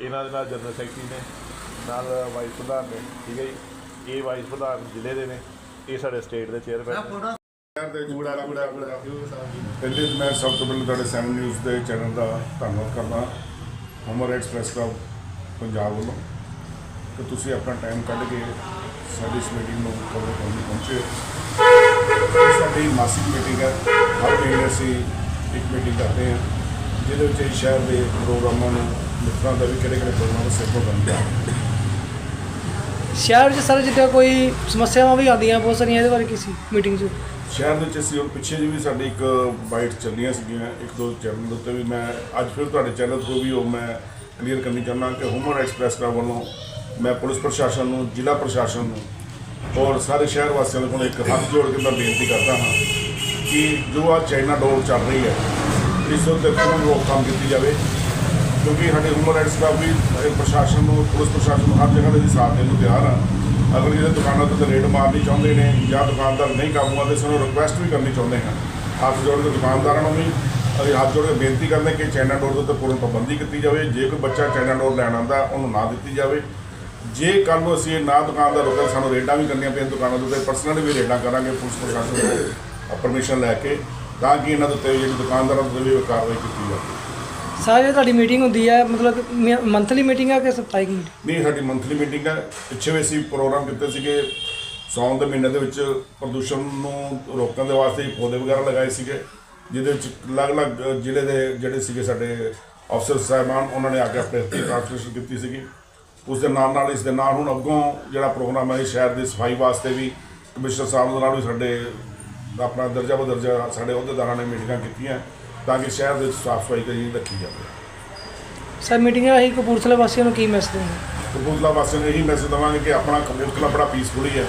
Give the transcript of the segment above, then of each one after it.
ਇਹਨਾਂ ਦੇ ਨਾਲ ਜਨਰਲ ਸੈਕਟਰੀ ਨੇ ਨਾਲ ਵਾਈਸ ਪ੍ਰਧਾਨ ਨੇ ਠੀਕ ਹੈ ਜੀ? ਇਹ ਵਾਈਸ ਪ੍ਰਧਾਨ ਜ਼ਿਲ੍ਹੇ ਦੇ ਨੇ ਇਹ ਸਾਡੇ ਸਟੇਟ ਦੇ ਚੇਅਰਮੈਨ ਨੇ। ਸ਼ਹਿਰ ਦੇ ਕੂੜਾ ਕੂੜਾ ਕੂੜਾ ਪਹਿਲੇ ਤਾਂ ਮੈਂ ਸਭ ਤੋਂ ਪਹਿਲਾਂ ਤੁਹਾਡੇ 7 ਨਿਊਜ਼ ਦੇ ਚੈਨਲ ਦਾ ਧੰਨਵਾਦ ਕਰਦਾ। ਹਮਰ ਐਕਸਪ੍ਰੈਸ ਕਲੱਬ ਪੰਜਾਬ ਵੱਲੋਂ। ਕਿ ਤੁਸੀਂ ਆਪਣਾ ਟਾਈਮ ਕੱਢ ਕੇ ਸਾਡੀ ਇਸ ਮੀਟਿੰਗ ਨੂੰ ਕਵਰ ਕਰਨ ਲਈ ਪਹੁੰਚੇ। ਸਾਡੀ ਮਾਸਿਕ ਮੀਟਿੰਗ ਹੈ। ਹਰ ਮਹੀਨੇ ਅਸੀਂ ਇੱਕ ਮੀਟਿੰਗ ਕਰਦੇ ਹਾਂ ਜਿਹਦੇ ਵਿੱਚ ਸ਼ਹਿਰ ਦੇ ਪ੍ਰੋਗਰਾਮਾਂ ਨੂੰ ਮਿੱਤਰਾਂ ਦਾ ਵੀ ਕਿਹੜੇ ਕਿਹੜੇ ਪ੍ਰੋਗਰਾਮ ਸਿਰਫ ਬਣਦੇ ਸ਼ਹਿਰ ਵਿੱਚ ਸਰ ਜਿੱਦਾਂ ਕੋਈ ਸਮੱਸਿਆਵਾਂ ਵੀ ਆਉਂਦੀਆਂ, ਬਹੁਤ ਸਾਰੀਆਂ ਇਹਦੇ ਬਾਰੇ ਕਿਸੇ ਮੀਟਿੰਗ 'ਚ? ਸ਼ਹਿਰ ਦੇ ਵਿੱਚ ਅਸੀਂ ਹੁਣ ਪਿੱਛੇ ਜਿਹੀ ਵੀ ਸਾਡੀ ਇੱਕ ਬਾਈਟ ਚੱਲੀਆਂ ਸੀਗੀਆਂ, ਇੱਕ ਦੋ ਚੈਨਲ ਦੇ ਉੱਤੇ ਵੀ ਮੈਂ ਅੱਜ ਫਿਰ ਤੁਹਾਡੇ ਚੈਨਲ ਤੋਂ ਵੀ ਉਹ ਮੈਂ ਕਲੀਅਰ ਕਰਨੀ ਚਾਹੁੰਦਾ ਕਿ ਹਿਊਮਨ ਐਕਸਪ੍ਰੈਸ ਕਲੱਬ ਵੱਲੋਂ ਮੈਂ ਪੁਲਿਸ ਪ੍ਰਸ਼ਾਸਨ ਨੂੰ, ਜ਼ਿਲ੍ਹਾ ਪ੍ਰਸ਼ਾਸਨ ਨੂੰ ਔਰ ਸਾਰੇ ਸ਼ਹਿਰ ਵਾਸੀਆਂ ਦੇ ਕੋਲ ਇੱਕ ਹੱਥ ਜੋੜ ਕੇ ਮੈਂ ਬੇਨਤੀ ਕਰਦਾ ਹਾਂ ਕਿ ਜੋ ਆ ਚਾਈਨਾ ਡੋਰ ਚੱਲ ਰਹੀ ਹੈ, ਇਸ ਉੱਤੇ ਪੂਰਨ ਰੋਕਥਾਮ ਕੀਤੀ ਜਾਵੇ। ਕਿਉਂਕਿ ਸਾਡੇ ਹਿਊਮਨ ਰਾਈਟਸ ਦਾ ਵੀ ਇਹ ਪ੍ਰਸ਼ਾਸਨ ਨੂੰ, ਪੁਲਿਸ ਪ੍ਰਸ਼ਾਸਨ ਨੂੰ ਹਰ ਜਗ੍ਹਾ ਦੇ ਅਸੀਂ ਸਾਥ ਦੇਣ ਨੂੰ ਤਿਆਰ ਹਾਂ। ਅਗਰ ਜਿਹੜੇ ਦੁਕਾਨਾਂ ਤੇ ਰੇਡ ਮਾਰਨੀ ਚਾਹੁੰਦੇ ਨੇ ਜਾਂ ਦੁਕਾਨਦਾਰ ਨਹੀਂ ਕਾਬੂ ਆਉਂਦੇ ਸਾਨੂੰ ਰਿਕੁਐਸਟ ਵੀ ਕਰਨੀ ਚਾਹੁੰਦੇ ਹਾਂ। ਹੱਥ ਜੋੜ ਕੇ ਦੁਕਾਨਦਾਰਾਂ ਨੂੰ ਵੀ ਅਸੀਂ ਹੱਥ ਜੋੜ ਕੇ ਬੇਨਤੀ ਕਰਦੇ ਕਿ ਚਾਈਨਾ ਡੋਰ ਦੇ ਉੱਤੇ ਪੂਰਨ ਪਾਬੰਦੀ ਕੀਤੀ ਜਾਵੇ। ਜੇ ਕੋਈ ਬੱਚਾ ਚਾਈਨਾ ਡੋਰ ਲੈਣ ਆਉਂਦਾ, ਉਹਨੂੰ ਨਾ ਦਿੱਤੀ ਜਾਵੇ। ਜੇ ਕੱਲ੍ਹ ਨੂੰ ਅਸੀਂ ਨਾ ਦੁਕਾਨਦਾਰ ਰੁਕੇ ਸਾਨੂੰ ਰੇਡਾਂ ਵੀ ਕਰਨੀਆਂ ਪੈਣ ਦੁਕਾਨਾਂ ਦੇ ਉੱਤੇ ਪਰਸਨਲ ਵੀ ਰੇਡਾਂ ਕਰਾਂਗੇ, ਪੁਲਿਸ ਪ੍ਰਸ਼ਾਸਨ ਤੋਂ ਪਰਮਿਸ਼ਨ ਲੈ ਕੇ, ਤਾਂ ਕਿ ਇਹਨਾਂ ਦੇ ਉੱਤੇ ਜਿਹੜੀ ਦੁਕਾਨਦਾਰਾਂ ਦੇ ਉੱਤੇ ਵੀ ਕਾਰਵਾਈ ਕੀਤੀ ਜਾਵੇ। ਸਾਰੇ ਤੁਹਾਡੀ ਮੀਟਿੰਗ ਹੁੰਦੀ ਹੈ, ਮਤਲਬ ਮੰਥਲੀ ਮੀਟਿੰਗ ਹੈ ਕਿ ਸਪਤਾਹਿਕ ਮੀਟਿੰਗ ਨਹੀਂ, ਸਾਡੀ ਮੰਥਲੀ ਮੀਟਿੰਗ ਹੈ ਪਿੱਛੇ ਵੀ ਅਸੀਂ ਪ੍ਰੋਗਰਾਮ ਕੀਤੇ ਸੀਗੇ ਸੌਣ ਦੇ ਮਹੀਨੇ ਦੇ ਵਿੱਚ ਪ੍ਰਦੂਸ਼ਣ ਨੂੰ ਰੋਕਣ ਦੇ ਵਾਸਤੇ ਪੌਦੇ ਵਗੈਰਾ ਲਗਾਏ ਸੀਗੇ, ਜਿਹਦੇ ਵਿੱਚ ਅਲੱਗ-ਅਲੱਗ ਜ਼ਿਲ੍ਹੇ ਦੇ ਜਿਹੜੇ ਸੀਗੇ ਸਾਡੇ ਅਫਸਰ ਸਾਹਿਬਾਨ, ਉਹਨਾਂ ਨੇ ਆ ਕੇ ਆਪਣੇ ਹੱਥੀਂ ਟ੍ਰਾਂਸਲੇਸ਼ਨ ਕੀਤੀ ਸੀਗੀ। ਉਸ ਦੇ ਨਾਲ ਨਾਲ ਇਸ ਦੇ ਨਾਲ ਹੁਣ ਅੱਗੋਂ ਜਿਹੜਾ ਪ੍ਰੋਗਰਾਮ ਹੈ ਸ਼ਹਿਰ ਦੀ ਸਫ਼ਾਈ ਵਾਸਤੇ ਵੀ ਕਮਿਸ਼ਨਰ ਸਾਹਿਬ ਦੇ ਨਾਲ ਵੀ ਸਾਡੇ ਆਪਣਾ ਦਰਜਾ ਬਦਰਜਾ ਸਾਡੇ ਅਹੁਦੇਦਾਰਾਂ ਨੇ ਮੀਟਿੰਗਾਂ ਕੀਤੀਆਂ। ਤਾਂ ਕਿ ਸ਼ਹਿਰ ਦੇ ਵਿੱਚ ਸਾਫ਼ ਸਫ਼ਾਈ ਕਰੀ ਰੱਖੀ ਜਾਵੇ। ਸਰ ਮੀਟਿੰਗ ਰਾਹੀਂ ਕਪੂਰਥਲਾ ਵਾਸੀਆਂ ਨੂੰ ਕੀ ਮੈਸੇਜ ਦੇਣਾ? ਕਪੂਰਥਲਾ ਵਾਸੀਆਂ ਨੂੰ ਇਹੀ ਮੈਸੇਜ ਦਵਾਂਗੇ ਕਿ ਆਪਣਾ ਕਪੂਰਥਲਾ ਬੜਾ ਪੀਸਫੁਲੀ ਹੈ।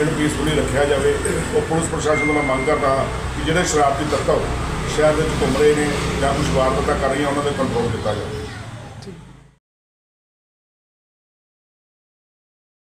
ਇਹਨੂੰ ਪੀਸਫੁਲੀ ਰੱਖਿਆ ਜਾਵੇ। ਉਹ ਪੁਲਿਸ ਪ੍ਰਸ਼ਾਸਨ ਤੋਂ ਮੈਂ ਮੰਗ ਕਰਦਾ ਹਾਂ ਕਿ ਜਿਹੜੇ ਸ਼ਰਾਰਤੀ ਤੱਤਵ ਸ਼ਹਿਰ ਦੇ ਵਿੱਚ ਘੁੰਮ ਰਹੇ ਨੇ ਜਾਂ ਕੁਝ ਵਾਰਦਾਤਾਂ ਕਰ ਰਹੀਆਂ ਉਹਨਾਂ ਦੇ ਕੰਟਰੋਲ ਕੀਤਾ ਜਾਵੇ।